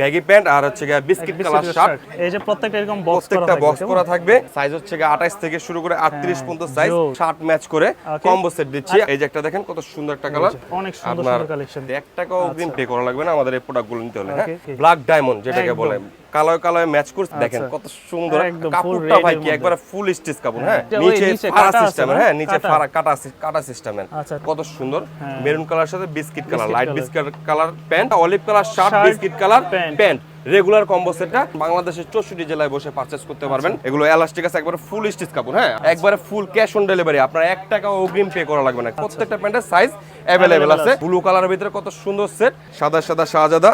Baggy pant আর হচ্ছে গিয়ে বিস্কিট কালার শার্ট এই যে প্রত্যেকটা এরকম বক্স প্রত্যেকটা বক্স করা থাকবে। সাইজ হচ্ছে গিয়ে 28 থেকে শুরু করে 38 পর্যন্ত সাইজ। শার্ট ম্যাচ করে কম্বো সেট দিচ্ছি। এই যে একটা দেখেন কত সুন্দর একটা কালার অনেক সুন্দর সুন্দর কালেকশন 1 টাকাও অগ্রিম পে করা লাগবে না। আমাদের এই প্রোডাক্টগুলো নিতে হলে হ্যাঁ. ব্ল্যাক ডায়মন্ড যেটাকে। বলে। কালোয় কালোয় ম্যাচ করছে দেখেন আচ্ছা। কত সুন্দর। full কাপড়টা ভাই কি একবার ফুল স্টিচ কাপড় হ্যাঁ? নিচে ফাড়া কাটা আছে হ্যাঁ নিচে কাটা। ফাড়া কাটা সি- কাটা সিস্টেমের আচ্ছা। কত সুন্দর। হ্যাঁ। মেরুন কালার সাথে biscuit colour light biscuit colour pant olive colour shirt biscuit colour pant regular combo সেটটা বাংলাদেশের চৌষট্টি জেলায় বসে পারচেস করতে পারবেন। এগুলো এলাস্টিক আছে একবারে ফুল স্টিচ কাপড় হ্যাঁ? একবারে ফুল ক্যাশ অন ডেলিভারি আপনার এক টাকা অগ্রিম পে করা লাগবে না। প্রত্যেকটা প্যান্টের সাইজ অ্যাভেলেবেল আছে। ব্লু কালারের ভিতরে কত সুন্দর সেট সাদা সাদা সাজাদা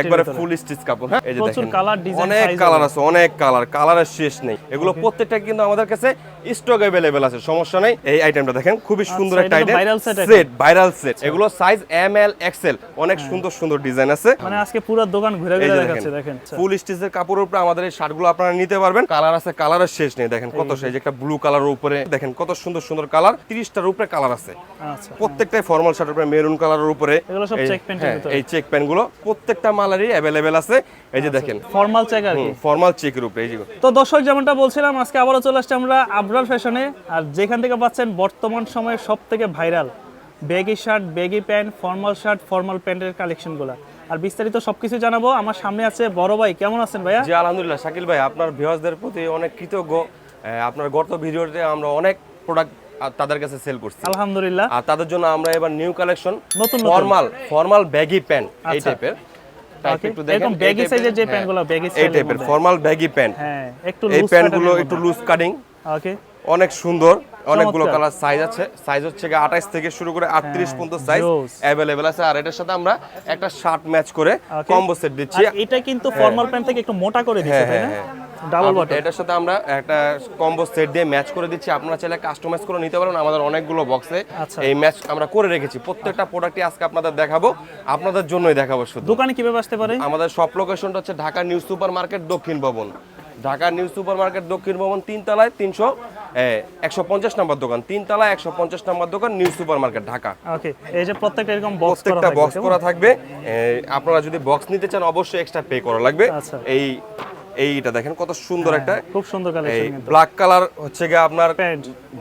একবারে ফুল স্টিচ কাপড় হ্যাঁ? এই যে দেখেন। অনেক কালার। আছে অনেক কালার কালারের শেষ নেই। এগুলো প্রত্যেকটা কিন্তু আমাদের কাছে স্টক অ্যাভেলেবেল আছে সমস্যা নেই। এই আইটেমটা দেখেন খুবই সুন্দর আচ্ছা, একটা আইটেম সেট ভাইরাল সেট এগুলো সাইজ এম এল এক্সেল অনেক সুন্দর সুন্দর ডিজাইন আছে। মানে আজকে পুরো দোকান ঘুরে ঘুরে দেখাচ্ছে দেখেন। আচ্ছা। ফুল স্টিচের কাপড়ের উপরে আমাদের এই শার্টগুলো আপনারা নিতে পারবেন। কালার আছে কালারের শেষ নেই দেখেন কত সেই একটা ব্লু কালারের উপরে। দেখেন কত সুন্দর সুন্দর কালার 30টার উপরে কালার আছে। আচ্ছা। প্রত্যেকটাই ফর্মাল শার্টের উপরে মেরুন কালারের উপরে। এগুলো সব এর হ্যাঁ, ভিতরে। এই চেক প্যান্টগুলো প্রত্যেকটা মালারই অ্যাভেলেবেল আছে। এই যে দেখেন। ফর্মাল চেক আর কি? ফর্মাল চেকের উপরে এই যে। তো দর্শক যেমনটা বলছিলাম আজকে আবারও চলে আসছে আমরা আবরার ফ্যাশনে আর যেখান থেকে পাচ্ছেন বর্তমান সময়ে সব থেকে viral baggy shirt baggy pant formal shirt formal প্যান্টের কালেকশনগুলো আর বিস্তারিত সবকিছু জানাব। আমার সামনে আছে বড় ভাই। কেমন আছেন ভাইয়া? জি আলহামদুলিল্লাহ। শাকিল ভাই আপনার ভিউয়ার্সদের প্রতি অনেক কৃতজ্ঞ। আপনার গত ভিডিওতে আমরা অনেক প্রোডাক্ট তাদের কাছে সেল করছি। আলহামদুলিল্লাহ। আর তাদের জন্য আমরা এবার নিউ কালেকশন নতুন। ফর্মাল ফর্মাল ব্যাগি প্যান্ট এই। টাইপের এরকম baggy size-এর যে প্যান্টগুলো, baggy এই টাইপের ফর্মাল ব্যাগি প্যান্ট হ্যাঁ একটু এই প্যান্টগুলো একটু লুজ কাটিং ওকে অনেক সুন্দর অনেকগুলো। কালার সাইজ আছে। সাইজ হচ্ছে গিয়ে 28 থেকে শুরু করে 38 পর্যন্ত সাইজ। অ্যাভেলেবেল আছে। আর এটার সাথে আমরা একটা শার্ট ম্যাচ করে কম্বো সেট দিচ্ছি। এটা কিন্তু ফর্মাল প্যান্ট থেকে একটু মোটা করে দিচ্ছে হ্যাঁ, তাই না? হ্যাঁ, ডাবল বটম এটার সাথে আমরা একটা কম্বো সেট দিয়ে ম্যাচ করে দিচ্ছি। আপনারা চাইলে কাস্টমাইজ করে নিতে পারেন আমাদের অনেকগুলো বক্সে আচ্ছা। এই ম্যাচ আমরা করে রেখেছি। প্রত্যেকটা প্রোডাক্টই আজকে আপনাদের দেখাবো। আপনাদের জন্যই দেখাবো শুধু। দোকানে কীভাবে আসতে পারে? আমাদের শপ লোকেশনটা হচ্ছে ঢাকা নিউ সুপার মার্কেট দক্ষিণ ভবন। ঢাকা নিউ সুপার মার্কেট দক্ষিণ ভবন তিনতলায় তিনশো একশো পঞ্চাশ নম্বর দোকান। তিনতলায় একশো পঞ্চাশ নম্বর দোকান new super market Dhaka. Okay এই যে প্রত্যেকটা এরকম বক্স প্রত্যেকটা বক্স করা থাকবে। আপনারা যদি বক্স নিতে চান অবশ্যই এক্সট্রা পে করা লাগবে। আচ্ছা। এই এইটা দেখেন কত সুন্দর একটা খুব সুন্দর এই কালেকশন ব্ল্যাক কালার হচ্ছে গিয়ে আপনার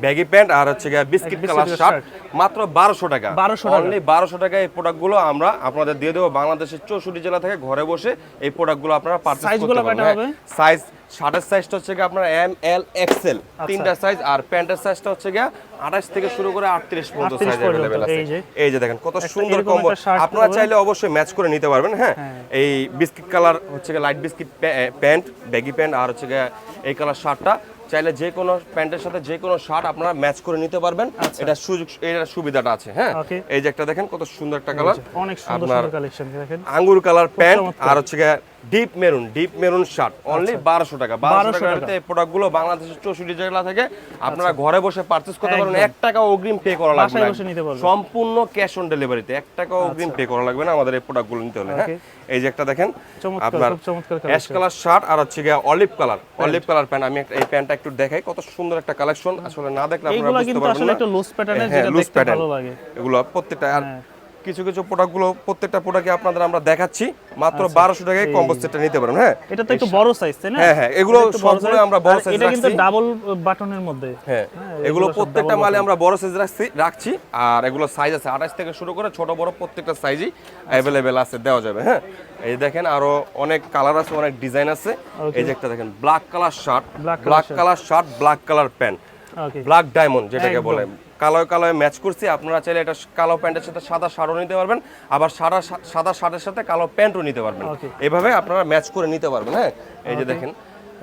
ব্যাগি প্যান্ট আর হচ্ছে গিয়ে বিস্কিট কালার শার্ট মাত্র বারোশো টাকা। 1200 টাকা। অনলি বারোশো টাকা এই প্রোডাক্টগুলো আমরা আপনাদের দিয়ে দেবো। বাংলাদেশের চৌষট্টি জেলা থেকে ঘরে বসে এই প্রোডাক্টগুলো আপনারা পারচেজ করতে গুলো পারবেন। কয়টা হবে? সাইজ শার্টের সাইজটা হচ্ছে গিয়ে আপনার এম এল এক্সেল আচ্ছা। তিনটা সাইজ আর প্যান্টের সাইজটা হচ্ছে গিয়ে আঠাশ থেকে শুরু করে আটত্রিশ পর্যন্ত সাইজ অ্যাভেলেবেল আছে। এই যে। দেখেন কত সুন্দর কম্বো আপনারা চাইলে অবশ্যই ম্যাচ করে নিতে পারবেন হ্যাঁ? এই বিস্কিট কালার হচ্ছে গিয়ে light biscuit pant baggy pant আর হচ্ছে গিয়ে এই কালার শার্টটা চাইলে যে কোনো প্যান্টের সাথে যে কোনো শার্ট আপনারা ম্যাচ করে নিতে পারবেন। এটা সুযোগ এটার সুবিধাটা আছে হ্যাঁ? আচ্ছা। এই যে একটা দেখেন কত সুন্দর একটা কালার অনেক সুন্দর কালেকশন দেখেন। আঙ্গুর কালার প্যান্ট আর হচ্ছে গিয়ে deep maroon deep maroon shirt only বারোশো টাকা। বারোশো 1200 টাকাতে এই প্রোডাক্টগুলো বাংলাদেশের চৌষট্টি জেলা থেকে আপনারা ঘরে বসে পারচেস করতে পারবেন। এক টাকা অগ্রিম পে করা লাগবে পারবেন। সম্পূর্ণ ক্যাশ অন ডেলিভারিতে এক টাকা অগ্রিম পে করা লাগবে না। আমাদের এই প্রোডাক্টগুলো নিতে হলে হ্যাঁ? এই যে একটা দেখেন আপনার অ্যাশ কালার শার্ট আর হচ্ছে গিয়ে olive colour olive colour pant আমি এই প্যান্টটা একটু দেখাই। কত সুন্দর একটা কালেকশন আসলে না দেখলে আপনারা বুঝতে কিন্তু আসলে একটু লুজ প্যাটার্নের যেটা দেখতে ভালো লাগে। এগুলো প্রত্যেকটা আর হ্যাঁ। কিছু কিছু প্রোডাক্টগুলো প্রত্যেকটা প্রোডাক্টে আপনাদের আমরা দেখাচ্ছি। মাত্র বারোশো টাকায় কম্বো সেটটা নিতে পারেন হ্যাঁ। এটা তো একটু বড় সাইজ তাই না? হ্যাঁ, হ্যাঁ, এগুলো সবগুলো আমরা বড় আর size এটা কিন্তু ডাবল বাটনের মধ্যে। হ্যাঁ এগুলো এগুলো প্রত্যেকটা মালে আমরা বড় সাইজ রাখছি রাখছি আর এগুলো সাইজ আছে আঠাশ থেকে শুরু করে ছোট বড় প্রত্যেকটা সাইজই অ্যাভেলেবেল আছে দেওয়া যাবে হ্যাঁ। এই দেখেন আরও অনেক কালার আছে অনেক ডিজাইন আছে। এই যে একটা দেখেন black colour shirt black colour shirt black colour pant okay black diamond যেটাকে। বলে। কালো কালোয় ম্যাচ করছি। আপনারা চাইলে এটা কালো প্যান্টের সাথে সাদা শার্টও নিতে পারবেন আবার সাদা সাদা শার্টের সাথে কালো প্যান্টও নিতে পারবেন। এভাবে আপনারা ম্যাচ করে নিতে পারবেন হ্যাঁ? এই যে দেখেন।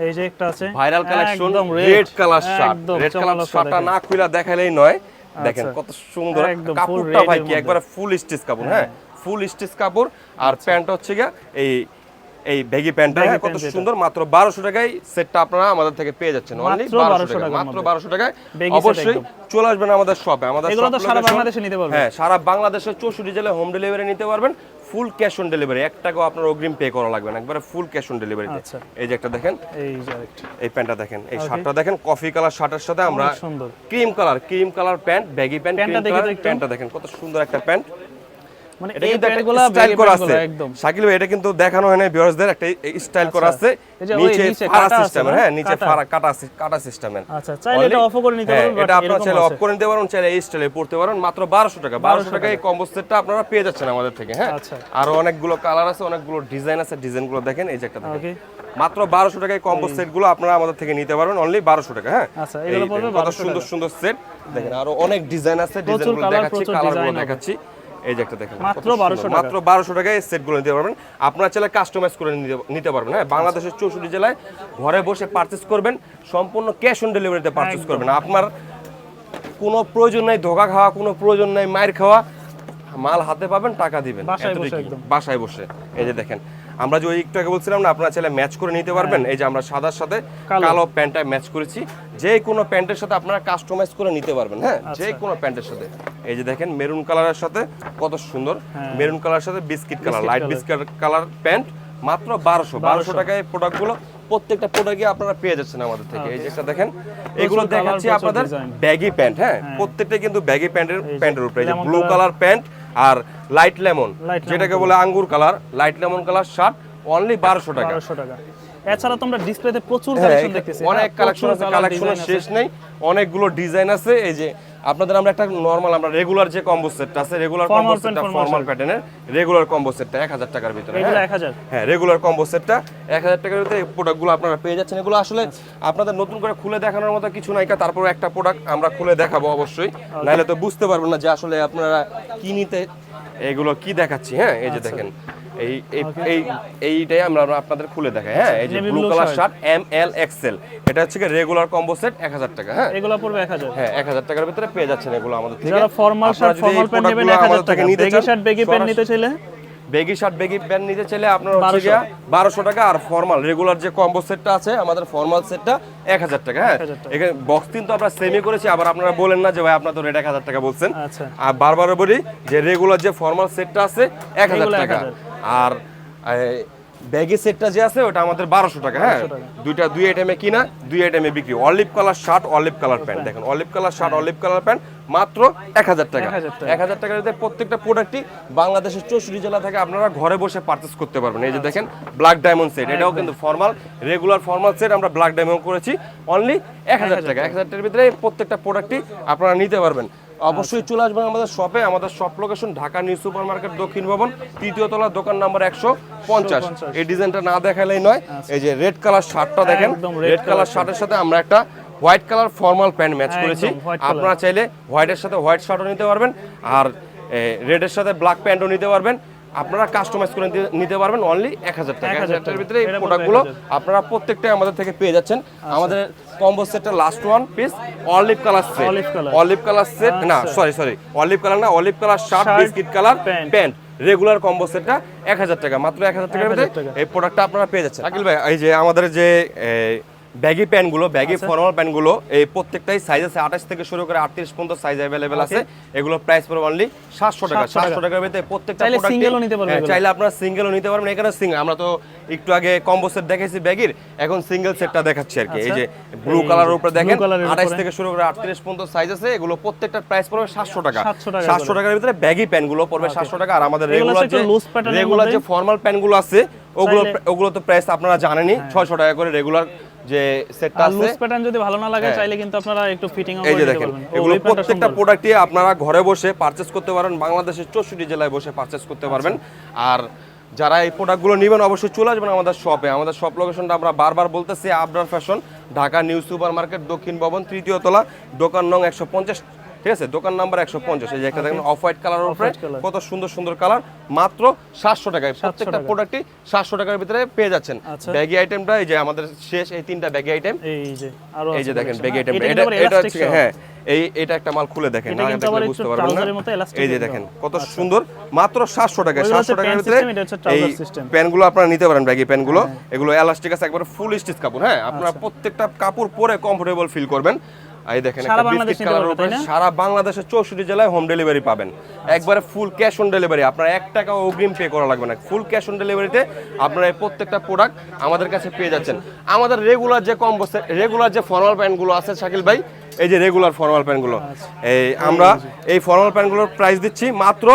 এই যে একটা আছে viral collection red colour shirt red colour শার্টটা না খুলে দেখাইলেই নয়। দেখেন আচ্ছা। কত সুন্দর কাপড়টা ভাই কি। একবারে ফুল স্টিচ কাপড় হ্যাঁ? ফুল স্টিচ কাপড়। আর প্যান্ট হচ্ছে গিয়া এই এই ব্যাগি প্যান্টটা কত সুন্দর মাত্র বারোশো টাকায় সেটটা আপনারা আমাদের থেকে পেয়ে যাচ্ছেন। অনলি 1200 টাকা মাত্র মধ্যে। বারোশো টাকায়। অবশ্যই। চলে আসবেন আমাদের শপে আমাদের এগুলো তো সারা বাংলাদেশে নিতে পারবেন। হ্যাঁ সারা বাংলাদেশের চৌষট্টি জেলায় হোম ডেলিভারি নিতে পারবেন। ফুল ক্যাশ অন ডেলিভারি এক টাকাও আপনার অগ্রিম পে করা লাগবে না। একবারে ফুল ক্যাশ অন ডেলিভারিতে আচ্ছা। এই যে একটা দেখেন এই যে এই প্যান্টটা দেখেন এই শার্টটা দেখেন কফি কালার শার্টের সাথে আমরা cream colour cream colour pant baggy pant. প্যান্টটা দেখেন কত সুন্দর একটা প্যান্ট মানে এটা কিন্তু একটা স্টাইল করা আছে। একদম। শাকিল ভাই এটা কিন্তু দেখানো হয় না ভিউয়ার্সদের একটা স্টাইল করা আছে। আচ্ছা। নিচে ফাড়া আছে সিস্টেমের না? হ্যাঁ নিচে ফাড়া কাটা কাটা সিস্টেমের আচ্ছা, চাইলে এটা off করে নিতে পারবেন, এটা আপনারা চাইলে অফ করে নিতে পারেন চাইলে এই স্টাইলে পড়তে পারেন মাত্র 1200 টাকা। 1200 টাকা এই কম্বো সেটটা আপনারা পেয়ে যাচ্ছেন আমাদের থেকে হ্যাঁ। আচ্ছা। আরও অনেকগুলো কালার আছে অনেকগুলো ডিজাইন আছে ডিজাইনগুলো দেখেন এই যে একটা দেখেন। মাত্র 1200 টাকায় কম্বো সেটগুলো আপনারা আমাদের থেকে নিতে পারবেন অনলি 1200 টাকা হ্যাঁ। আচ্ছা, এগুলো পড়বে কত সুন্দর সুন্দর সেট দেখেন আরও অনেক ডিজাইন আছে ডিজাইনগুলো দেখাচ্ছি কালারগুলো দেখাচ্ছি। এই যে একটা দেখেন। মাত্র 1200 টাকা। মাত্র 1200 টাকায় এই সেটগুলো নিতে পারবেন। আপনারা চাইলে কাস্টমাইজ করে নিতে- পারবেন। হ্যাঁ বাংলাদেশের চৌষট্টি জেলায় ঘরে বসে পারচেস করবেন সম্পূর্ণ ক্যাশ অন ডেলিভারিতে পারচেজ করবেন। আপনার কোনো প্রয়োজন নাই ধোকা খাওয়া কোনো প্রয়োজন নাই মায়ের খাওয়া মাল হাতে পাবেন টাকা দিবেন। বাসায় বসে একদম। বাসায় বসে। এই যে দেখেন আমরা যে ওই একটু আগে বলছিলাম না আপনারা চাইলে ম্যাচ করে নিতে পারবেন। এই যে আমরা সাদার সাথে কালো। প্যান্টটা ম্যাচ করেছি। যে কোনো প্যান্টের সাথে আপনারা কাস্টমাইজ করে নিতে পারবেন হ্যাঁ? আচ্ছা। যে কোনো প্যান্টের সাথে। এই যে দেখেন মেরুন কালারের সাথে কত সুন্দর। মেরুন কালারের সাথে biscuit colour light biscuit colour pant মাত্র বারোশো। বারোশো টাকায় প্রোডাক্টগুলো প্রত্যেকটা প্রোডাক্টই আপনারা পেয়ে যাচ্ছেন আমাদের থেকে। এই যে একটা দেখেন এগুলো দেখাচ্ছি আপনাদের ব্যাগি প্যান্ট হ্যাঁ? প্রত্যেকটা কিন্তু ব্যাগি প্যান্টের প্যান্টের উপরে। ব্লু কালার প্যান্ট আর লাইট লেমন যেটাকে বলে আঙ্গুর colour light lemon colour shirt only বারোশো টাকা। বারোশো টাকা। এছাড়া তোমরা ডিসপ্লেতে প্রচুর হ্যাঁ, কালেকশন এখানে দেখতেছি। অনেক হ্যাঁ, কালেকশন আছে কালেকশন কালেকশনের শেষ নেই অনেকগুলো ডিজাইন আছে এই যে আপনাদের আমরা একটা নরমাল আমরা রেগুলার যে কম্বো সেটটা আছে রেগুলার কম্বো সেটটা ফর্মাল প্যাটার্নের রেগুলার কম্বো সেটটা এক হাজার টাকার ভিতরে এগুলো হ্যাঁ। এক হাজার। হ্যাঁ রেগুলার কম্বো সেটটা এক হাজার টাকার ভিতরে এই প্রোডাক্টগুলো আপনারা পেয়ে যাচ্ছেন। এগুলো আসলে আপনাদের নতুন করে খুলে দেখানোর মতো কিছু নাই তারপর একটা প্রোডাক্ট আমরা খুলে দেখাবো অবশ্যই। নাহলে তো বুঝতে পারবেন না যে আসলে আপনারা কি নিতে এগুলো কি দেখাচ্ছি হ্যাঁ? এই যে দেখেন। এই এই- এই এইটাই আমরা আপনাদের খুলে দেখাই হ্যাঁ? এই যে blue colour shirt M L XL এটা হচ্ছে রেগুলার কম্বো সেট এক হাজার টাকা হ্যাঁ? এগুলো পড়বে এক হাজার। হ্যাঁ এক হাজার টাকার ভিতরে পেয়ে যাচ্ছেন এগুলো আমাদের থেকে। যারা ফর্মাল শার্ট ফর্মাল প্যান্ট নেবেন প্রোডাক্টগুলো এক হাজার আমাদের থেকে টাকা। বেগি শার্ট বেগি প্যান্ট নিতে চাইলে? বেগি শার্ট বেগি প্যান্ট নিতে চাইলে আপনার হচ্ছে 1200 গিয়া বারোশো টাকা আর ফর্মাল রেগুলার যে কম্বো সেটটা আছে আমাদের ফর্মাল সেটটা এক হাজার টাকা হ্যাঁ? 1000। এখানে বক্স কিন্তু আমরা সেমি করেছি আবার আপনারা বলেন না যে ভাই আপনার তো রেট এক হাজার টাকা বলছেন। আচ্ছা। আর বারবার বলি যে রেগুলার যে ফর্মাল সেটটা আছে এক হাজার এগুলো টাকা। 1000 আর ব্যাগি সেটটা যে আছে ওটা আমাদের বারোশো টাকা হ্যাঁ? দুইটা দুই আইটেমে কিনা দুই আইটেমে বিক্রি। Olive colour shirt olive colour pant দেখেন olive colour shirt olive colour pant মাত্র এক হাজার টাকা। 1000 এক হাজার টাকার ভিতরে প্রত্যেকটা প্রোডাক্টই বাংলাদেশের চৌষট্টি জেলা থেকে আপনারা ঘরে বসে পারচেস করতে পারবেন। এই যে দেখেন ব্ল্যাক ডায়মন্ড সেট এটাও কিন্তু ফর্মাল রেগুলার ফর্মাল সেট আমরা ব্ল্যাক ডায়মন্ড করেছি অনলি এক হাজার টাকা। এক হাজার টাকার ভিতরে প্রত্যেকটা প্রোডাক্টই আপনারা নিতে পারবেন। অবশ্যই চলে আসবেন আমাদের শপে আমাদের shop location Dhaka new super market দক্ষিণ ভবন তৃতীয় তলা দোকান নাম্বার একশো পঞ্চাশ। এই ডিজাইনটা না দেখালেই নয়। এই যে রেড কালার শার্টটা দেখেন। রেড কালার শার্টের সাথে আমরা একটা white colour formal pant match করেছি। আপনারা চাইলে হোয়াইটের সাথে হোয়াইট শার্টও নিতে পারবেন। আর রেডের সাথে ব্ল্যাক প্যান্টও নিতে পারবেন। আপনারা কাস্টমাইজ করে নিতে- নিতে পারবেন অনলি এক হাজার টাকা। এক 1000 হাজার টাকার ভিতরে এই প্রোডাক্টগুলো আপনারা প্রত্যেকটাই আমাদের থেকে পেয়ে যাচ্ছেন। আমাদের কম্বো সেটটা last one piece olive colour set. Olive colour set না সরি সরি অলিভ কালার না olive colour shirt biscuit colour pant regular combo সেটটা এক হাজার টাকা মাত্র এক হাজার টাকার ভিতরে এই প্রোডাক্টটা আপনারা পেয়ে যাচ্ছেন। আকিল ভাই এই যে আমাদের যে ব্যাগি প্যান্টগুলো ব্যাগি ফর্মাল প্যান্টগুলো এই প্রত্যেকটাই সাইজ আছে আঠাশ থেকে শুরু করে আটত্রিশ পর্যন্ত সাইজ অ্যাভেলেবেল আছে। এগুলো প্রাইস পড়বে অনলি সাতশো টাকা। সাতশো টাকার ভিতরে প্রত্যেকটা চাইলে product-ই- single ও নিতে পারবে হ্যাঁ, চাইলে আপনারা সিঙ্গেলও নিতে পারবেন। এখানে সিঙ্গেল আমরা তো একটু আগে কম্বো সেট দেখেছি ব্যাগির এখন সিঙ্গেল সেটটা দেখাচ্ছি আর কি। এই যে ব্লু যে উপরে দেখেন আঠাশ থেকে শুরু করে আটত্রিশ পর্যন্ত সাইজ আছে। এগুলো প্রত্যেকটার প্রাইস পড়বে সাতশো টাকা। সাতশো টাকার ভিতরে ব্যাগি প্যান্টগুলো পড়বে সাতশো টাকা। আর আমাদের রেগুলার যে রেগুলার যে। ফর্মাল প্যান্টগুলো আছে ওগুলো ওগুলো তো প্রাইস আপনারা জানেনই ছয়শো টাকা করে রেগুলার যে সেটটা আছে। লুজ প্যাটার্ন যদি ভালো না লাগে হ্যাঁ। চাইলে কিন্তু আপনারা একটু ফিটিং করে দিতে পারবেন। এগুলো প্রত্যেকটা প্রোডাক্টই আপনারা ঘরে বসে পারচেস করতে পারেন বাংলাদেশের চৌষট্টি জেলায় বসে পারচেস করতে পারবেন। আর যারা এই প্রোডাক্টগুলো নেবেন অবশ্যই চলে আসবেন আমাদের শপে আমাদের শপ লোকেশনটা আমরা বারবার বলতেছি Abrar fashion Dhaka new super market দক্ষিণ ভবন তৃতীয় তলা দোকান নং একশো পঞ্চাশ ঠিক আছে? দোকান নাম্বার একশো পঞ্চাশ। এই যে একটা দেখেন অফ হোয়াইট কালার উপরে কত সুন্দর সুন্দর কালার মাত্র সাতশো টাকায়। প্রত্যেকটা প্রোডাক্টই সাতশো টাকার ভিতরে পেয়ে যাচ্ছেন। আচ্ছা। ব্যাগি আইটেমটা এই যে আমাদের শেষ এই তিনটা ব্যাগি আইটেম এই যে দেখেন ব্যাগ হ্যাঁ? আইটেম এটা এটা হ্যাঁ এই এটা একটা মাল খুলে দেখেন না দেখলে বুঝতে পারবেন না। এই যে দেখেন কত সুন্দর মাত্র 700 টাকা ওইগুলো 700 টাকার ভিতরে এই। প্যানগুলো আপনারা নিতে পারেন ব্যাগি প্যানগুলো এগুলো এলাস্টিক আছে একবারে ফুল স্টিচ কাপড়। হ্যাঁ আপনারা প্রত্যেকটা কাপড় পরে কমফোর্টেবল ফিল করবেন। এই দেখেন সারা বাংলাদেশ বাংলাদেশের চৌষট্টি জেলায় হোম ডেলিভারি পাবেন। একবারে ফুল ক্যাশ অন ডেলিভারি আপনার এক টাকা অগ্রিম পে করা লাগবে না। ফুল ক্যাশ অন ডেলিভারিতে আপনারা এই প্রত্যেকটা প্রোডাক্ট আমাদের কাছে পেয়ে যাচ্ছেন। আমাদের রেগুলার যে কম রেগুলার যে ফর্মাল প্যান্টগুলো আছে শাকিল ভাই এই যে রেগুলার ফর্মাল প্যান্টগুলো এই আমরা এই ফর্মাল প্যান্টগুলোর প্রাইস দিচ্ছি মাত্র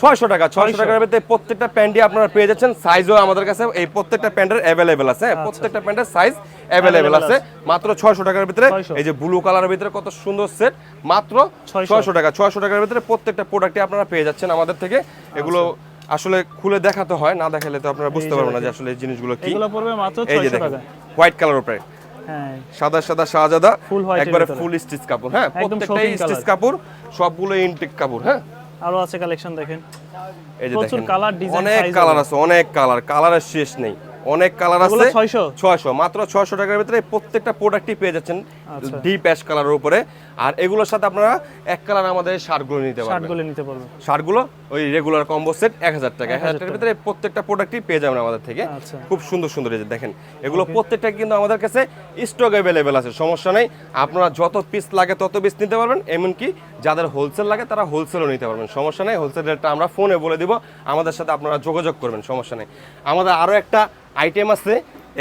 ছয়শো টাকা ছয়শো টাকার ভিতরে প্রত্যেকটা প্যান্টই আপনারা পেয়ে যাচ্ছেন। সাইজও আমাদের কাছে এই প্রত্যেকটা প্যান্টের অ্যাভেলেবেল আছে। হ্যাঁ, প্রত্যেকটা প্যান্টের সাইজ অ্যাভেলেবেল আছে। মাত্র ছয়শো টাকার ভিতরে এই যে ব্লু কালারের ভিতরে কত সুন্দর সেট মাত্র ছয়শো। টাকা ছয়শো টাকার ভিতরে প্রত্যেকটা প্রোডাক্টই আপনারা পেয়ে যাচ্ছেন আমাদের থেকে। এগুলো আসলে খুলে দেখাতে হয় না দেখালে তো আপনারা বুঝতে পারবেন না যে আসলে এই জিনিসগুলো কি। এগুলো পড়বে মাত্র এই যে 600 দেখেন টাকা হোয়াইট কালার উপরে হ্যাঁ। সাদা সাদা শাহজাদা Full white একবারে ফুল স্টিচ কাপড় হ্যাঁ প্রত্যেকটাই স্টিচ। কাপড় সবগুলো ইনটেক কাপড় হ্যাঁ। আরও আছে কালেকশন দেখেন। এই যে দেখেন কালার ডিজাইন অনেক কালার আছে অনেক কালার কালারের শেষ নেই। অনেক কালার আছে 600 ছয়শো মাত্র ছয়শো টাকার ভিতরে প্রত্যেকটা প্রোডাক্টই পেয়ে যাচ্ছেন। ডিপ অ্যাশ কালারের উপরে। আর এগুলোর সাথে আপনারা এক কালার আমাদের শার্টগুলো নিতে পারবেন। শার্টগুলো নিতে পারবে শার্টগুলো ওই রেগুলার কম্বো সেট এক হাজার টাকা। এক হাজার টাকার ভিতরে প্রত্যেকটা প্রোডাক্টই পেয়ে যাবেন আমাদের থেকে। আচ্ছা। খুব সুন্দর সুন্দর এই যে দেখেন। এগুলো প্রত্যেকটা কিন্তু আমাদের কাছে স্টক অ্যাভেলেবেল আছে সমস্যা নেই। আপনারা যত পিস লাগে তত পিস নিতে পারবেন। এমনকি যাদের হোলসেল লাগে তারা হোলসেলও নিতে পারবেন। সমস্যা নেই হোলসেল রেটটা আমরা ফোনে বলে দিব। আমাদের সাথে আপনারা যোগাযোগ করবেন সমস্যা নেই। আমাদের আরও একটা আইটেম আছে।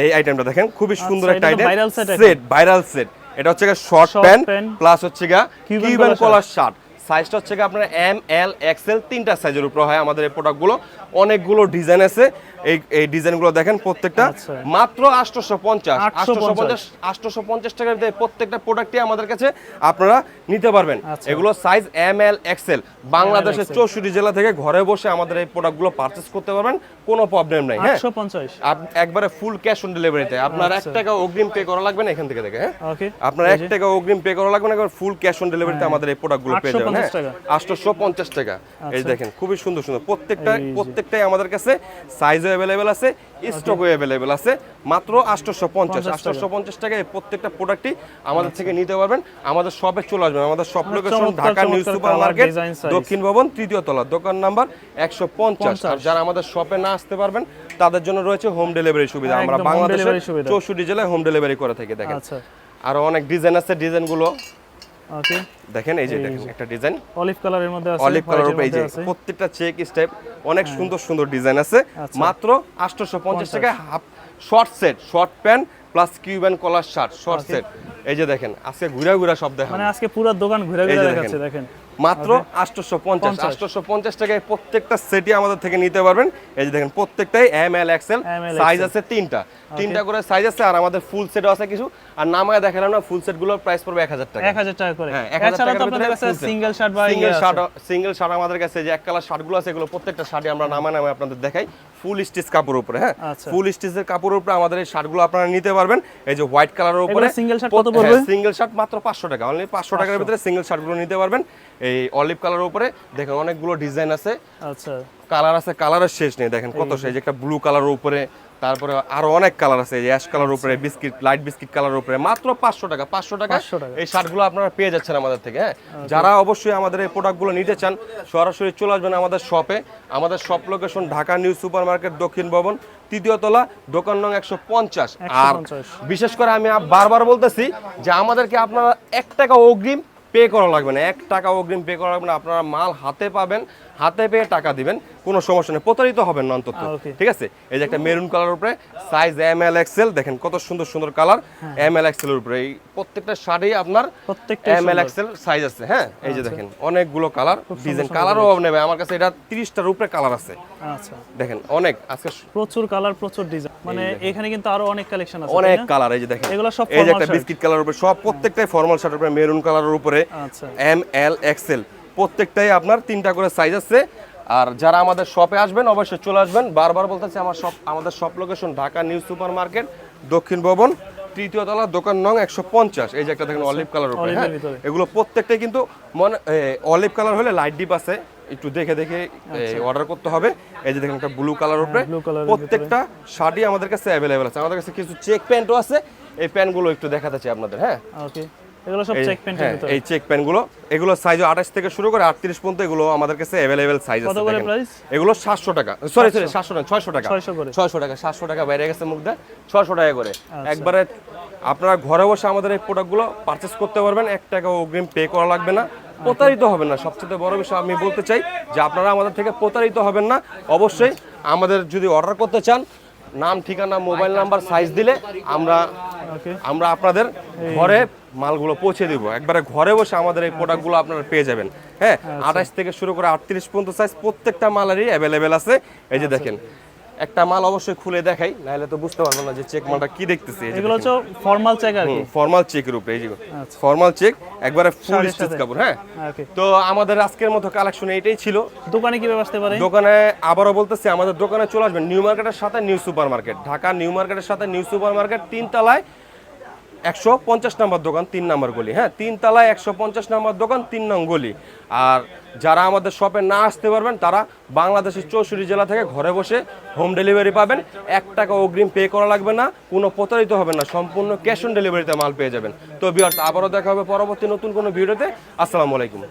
এই আইটেমটা দেখেন খুবই সুন্দর আচ্ছা, একটা আইটেম। সেট ভাইরাল সেট এটা হচ্ছে শর্ট প্যান্ট প্লাস হচ্ছে গা কিউবান কলার শার্ট সাইজটা হচ্ছে আপনার এম এল এক্সেল তিনটা সাইজের উপর হয় আমাদের এই প্রোডাক্টগুলো অনেকগুলো ডিজাইন আছে। এই এই ডিজাইনগুলো দেখেন প্রত্যেকটা। আচ্ছা। মাত্র আটশোশো পঞ্চাশ। 850 আটশোশো পঞ্চাশ আটশোশো পঞ্চাশ টাকার ভিতরে প্রত্যেকটা প্রোডাক্টই আমাদের কাছে আপনারা নিতে পারবেন। আচ্ছা। এগুলো সাইজ এম এল এক্সেল বাংলাদেশের XL চৌষট্টি জেলা থেকে ঘরে বসে আমাদের এই প্রোডাক্টগুলো পারচেস করতে পারবেন কোনো প্রবলেম নাই হ্যাঁ? 850 একবারে ফুল ক্যাশ অন ডেলিভারিতে আপনার এক আচ্ছা। টাকা অগ্রিম পে করা লাগবে না এখান থেকে দেখে হ্যাঁ? আপনার এক টাকা অগ্রিম পে করা লাগবে না একবার ফুল ক্যাশ অন ডেলিভারিতে আমাদের এই প্রোডাক্টগুলো পেয়ে যাবেন হ্যাঁ? 850 টাকা। এই। দেখেন খুবই সুন্দর সুন্দর। প্রত্যেকটা প্রত্যেকটাই আমাদের কাছে সাইজও অ্যাভেলেবেল আছে স্টকও অ্যাভেলেবেল আছে। মাত্র আটশোশো পঞ্চাশ 50 আটশোশো পঞ্চাশ টাকায় প্রত্যেকটা প্রোডাক্টই আমাদের থেকে নিতে পারবেন। আমাদের শপে চলে আসবেন। আমাদের শপ লোকেশন ঢাকা নিউ চমৎকার সুপার মার্কেট দক্ষিণ ভবন তৃতীয় তলা দোকান নাম্বার একশো পঞ্চাশ। আর যারা আমাদের শপে না আসতে পারবেন তাদের জন্য রয়েছে হোম ডেলিভারি সুবিধা। আমরা বাংলাদেশের চৌষট্টি জেলায় হোম ডেলিভারি করে থাকি দেখেন। আচ্ছা। আরও অনেক ডিজাইন আছে ডিজাইনগুলো ওকে দেখেন এই যে দেখেন একটা ডিজাইন অলিভ কালারের মধ্যে আছে অলিভ কালারের উপরে এই যে প্রত্যেকটা চেক স্টেপ অনেক সুন্দর সুন্দর ডিজাইন আছে। আচ্ছা। মাত্র 850 টাকা half short set short pant plus Cuban collar shirt short set এই যে দেখেন আজকে ঘুরা ঘুরা সব দেখেন মানে আজকে পুরো দোকান ঘুরে ঘুরে দেখাচ্ছে দেখেন। মাত্র আটশোশো পঞ্চাশ। 50 আটশোশো পঞ্চাশ টাকায় প্রত্যেকটা সেটই আমাদের থেকে নিতে পারবেন। এই যে দেখেন প্রত্যেকটাই এম এল এক্সেল সাইজ আছে তিনটা। তিনটা করে সাইজ আছে আর আমাদের ফুল সেটও আছে কিছু। আর নামায় দেখালাম না ফুল সেটগুলোর প্রাইস পড়বে এক হাজার টাকা। এক হাজার টাকা করে। হ্যাঁ, 1000 এছাড়া তো টাকার আপনাদের ভিতরে কাছে full set। সিঙ্গেল শার্ট বা সিঙ্গেল শার্ট সিঙ্গেল শার্ট আমাদের কাছে যে এক কালার শার্টগুলো আছে এগুলো প্রত্যেকটা শার্টই আমরা নামায় নামায় আপনাদের দেখাই। ফুল স্টিচ কাপড় উপরে হ্যাঁ? আচ্ছা। ফুল স্টিচের কাপড়ের উপরে আমাদের এই শার্টগুলো আপনারা নিতে পারবেন। এই যে হোয়াইট কালারের উপরে সিঙ্গেল শার্ট কত পড়বে? সিঙ্গেল শার্ট মাত্র পাঁচশো টাকা। অনলি পাঁচশো টাকার ভিতরে সিঙ্গেল শার্টগুলো নিতে পারবেন। এই অলিভ কালারের উপরে দেখেন অনেকগুলো ডিজাইন আছে। আচ্ছা। কালার আছে কালারের শেষ নেই। দেখেন কত সেই যে একটা ব্লু কালারের উপরে তারপরে আরও অনেক কালার আছে এই অ্যাশ কালার উপরে বিস্কিট লাইট বিস্কিট কালার উপরে মাত্র পাঁচশো টাকা পাঁচশো টাকা 500 টাকা। এই শার্টগুলো আপনারা পেয়ে যাচ্ছেন আমাদের থেকে হ্যাঁ? যারা অবশ্যই আমাদের এই প্রোডাক্টগুলো নিতে চান সরাসরি চলে আসবেন আমাদের শপে আমাদের shop location Dhaka new super market দক্ষিণ ভবন তৃতীয় তলা দোকান নং একশো পঞ্চাশ। আর বিশেষ করে আমি বারবার বলতেছি যে আমাদেরকে আপনারা এক টাকা অগ্রিম পে করা লাগবে না এক টাকা অগ্রিম পে করা লাগবে না আপনারা মাল হাতে পাবেন। হাতে পেয়ে টাকা দিবেন কোনো সমস্যা নেই প্রতারিত হবেন না অন্তত। ঠিক আছে? এই যে একটা মেরুন কালার উপরে সাইজ এম এল এক্সেল দেখেন কত সুন্দর সুন্দর কালার। এম এল এক্সেল উপরে এই প্রত্যেকটা শাড়ি আপনার প্রত্যেকটা এম এল এক্সেল সাইজ আছে হ্যাঁ? এই যে দেখেন অনেকগুলো কালার ডিজাইন কালারও নেবে আমার কাছে এটা তিরিশটার উপরে কালার আছে। আচ্ছা। দেখেন অনেক আজকে প্রচুর কালার প্রচুর ডিজাইন মানে এখানে কিন্তু আরও অনেক কালেকশন আছে অনেক কালার এই যে দেখেন। এগুলো সব এই যে একটা। বিস্কিট কালার উপরে সব প্রত্যেকটাই ফর্মাল শার্টের উপরে মেরুন কালারের উপরে আচ্ছা। এম এল এক্সেল প্রত্যেকটাই আপনার তিনটা করে সাইজ আছে। আর যারা আমাদের শপে আসবেন অবশ্যই চলে আসবেন। বারবার বলতেছি আমার শপ আমাদের shop location Dhaka new super market দক্ষিণ ভবন তৃতীয় তলা দোকান নং একশো পঞ্চাশ। এই যে একটা দেখেন অলিভ কালার উপরে হ্যাঁ? এগুলো প্রত্যেকটাই কিন্তু মনে অলিভ কালার হলে লাইট ডিপ আছে। একটু দেখে দেখে অর্ডার করতে হবে। এই যে দেখেন একটা ব্লু কালার উপরে। প্রত্যেকটা শার্টই আমাদের কাছে অ্যাভেলেবেল আছে। আমাদের কাছে কিছু চেক প্যান্টও আছে। এই প্যান্টগুলো একটু দেখাতে চাই আপনাদের হ্যাঁ? ওকে এগুলো সব চেক প্যান্টের ভিতরে। এই চেক প্যান্টগুলো এগুলো সাইজ আঠাশ থেকে শুরু করে আটত্রিশ পর্যন্ত এগুলো আমাদের কাছে অ্যাভেলেবেল সাইজ কত করে price? এগুলো সাতশো টাকা সরি সরি সাতশো। টাকা ছয়শো টাকা। 600 করে। ছয়শো টাকা সাতশো টাকা বাইরে গেছে দেয় ছয়শো টাকা করে। আচ্ছা। একবারে আপনারা ঘরে বসে আমাদের এই প্রোডাক্টগুলো পারচেস করতে পারবেন এক টাকা অগ্রিম পে করা লাগবে না প্রতারিত হবেন না। সবচেয়ে বড় বিষয় আমি বলতে চাই যে আপনারা আমাদের থেকে প্রতারিত হবেন না। অবশ্যই আমাদের যদি অর্ডার করতে চান নাম ঠিকানা মোবাইল নাম্বার সাইজ দিলে আমরা আমরা আপনাদের ঘরে মালগুলো পৌঁছে দিব। একবারে ঘরে বসে আমাদের এই প্রোডাক্টগুলো আপনারা পেয়ে যাবেন। হ্যাঁ আঠাশ থেকে শুরু করে আটত্রিশ পর্যন্ত সাইজ প্রত্যেকটা মালেরই অ্যাভেলেবেল আছে। এই যে দেখেন একটা মাল অবশ্যই খুলে দেখাই নাহলে তো বুঝতে পারব না যে চেক মালটা কি দেখতেছি। এগুলো হচ্ছে ফর্মাল চেক আর কি। ফর্মাল চেকের উপরে এই যে আচ্ছা। ফর্মাল চেক একবারে ফুল স্টিচ কাপড় হ্যাঁ? ওকে তো আমাদের আজকের মতো কালেকশন এইটাই ছিল। দোকানে কীভাবে আসতে পারে দোকানে আবারও বলতেছি আমাদের দোকানে চলে আসবেন নিউ মার্কেটের সাথে new super market Dhaka new মার্কেটের সাথে নিউ সুপার মার্কেট তিন তলায় একশো পঞ্চাশ নাম্বার দোকান, তিন নাম্বার গলি। হ্যাঁ তিন তলায় একশো পঞ্চাশ নাম্বার দোকান, তিন নং গলি। আর যারা আমাদের শপে না আসতে পারবেন, তারা বাংলাদেশের চৌষট্টি জেলা থেকে ঘরে বসে হোম ডেলিভারি পাবেন। এক টাকা অগ্রিম পে করা লাগবে না, কোনো প্রতারিত হবে না, সম্পূর্ণ ক্যাশ অন ডেলিভারিতে মাল পেয়ে যাবেন। তো বিয়ার্স আবারও দেখা হবে পরবর্তী নতুন কোনো ভিডিওতে। আসসালামু আলাইকুম।